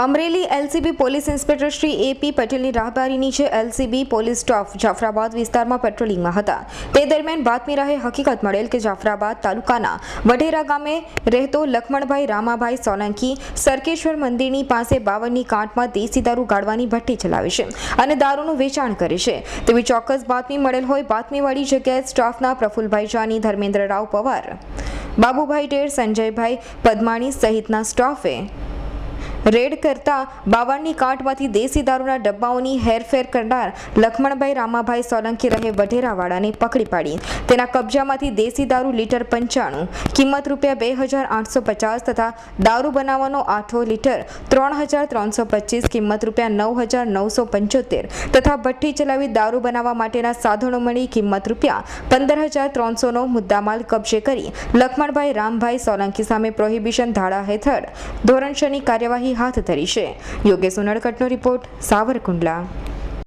Amreli LCB police inspector Shri AP પટેલની રાહબારી નીચે એલસીબી પોલીસ સ્ટાફ જાફરાબાદ વિસ્તારમાં પેટ્રોલિંગમાં હતા. તે દરમિયાન બાતમી રાહે હકીકત મળેલ કે જાફરાબાદ તાલુકાના વઢેરા ગામે રહેતો લખમણભાઈ રામાભાઈ સોલંકી સરકેશ્વર મંદિરની પાસે બાવનની કાંઠમાં દેશી દારૂ ગાળવાની ભઠ્ઠી ચલાવે છે અને દારૂનું વેચાણ કરે છે. તેવી ચોક્કસ બાતમી મળેલ હોય બાતમીવાળી જગ્યાએ સ્ટાફના પ્રફુલભાઈ જાની ધર્મેન્દ્ર રાવ પવાર, બાબુભાઈ ટેર સંજયભાઈ પદમાણી સહિતના સ્ટાફે રેડ કરતા બાવળની કાંઠમાંથી દેશી દારૂના ડબ્બાઓની હેરફેર કરનાર લખમણભાઈ રામાભાઈ સોલંકી રહે વઢેરાવાળાને પકડી પાડી. તેના કબજામાંથી દેશી દારૂ લીટર પંચાણું, કિંમત રૂપિયા બે હજાર આઠસો પચાસ તથા દારૂ બનાવવાનો આઠો લીટર ત્રણ હજાર ત્રણસો પચીસ, કિંમત રૂપિયા નવ હજાર નવસો પંચોતેર તથા ભઠ્ઠી ચલાવી દારૂ બનાવવા માટેના સાધનો મળી, કિંમત રૂપિયા પંદર હજાર ત્રણસોનો મુદ્દામાલ કબજે કરી લખમણભાઈ રામભાઈ સોલંકી સામે પ્રોહિબિશન ધારા હેઠળ ધોરણસરની કાર્યવાહી હાથ ધરી છે. યોગેશ ઉનડકટનો રિપોર્ટ સાવરકુંડલા.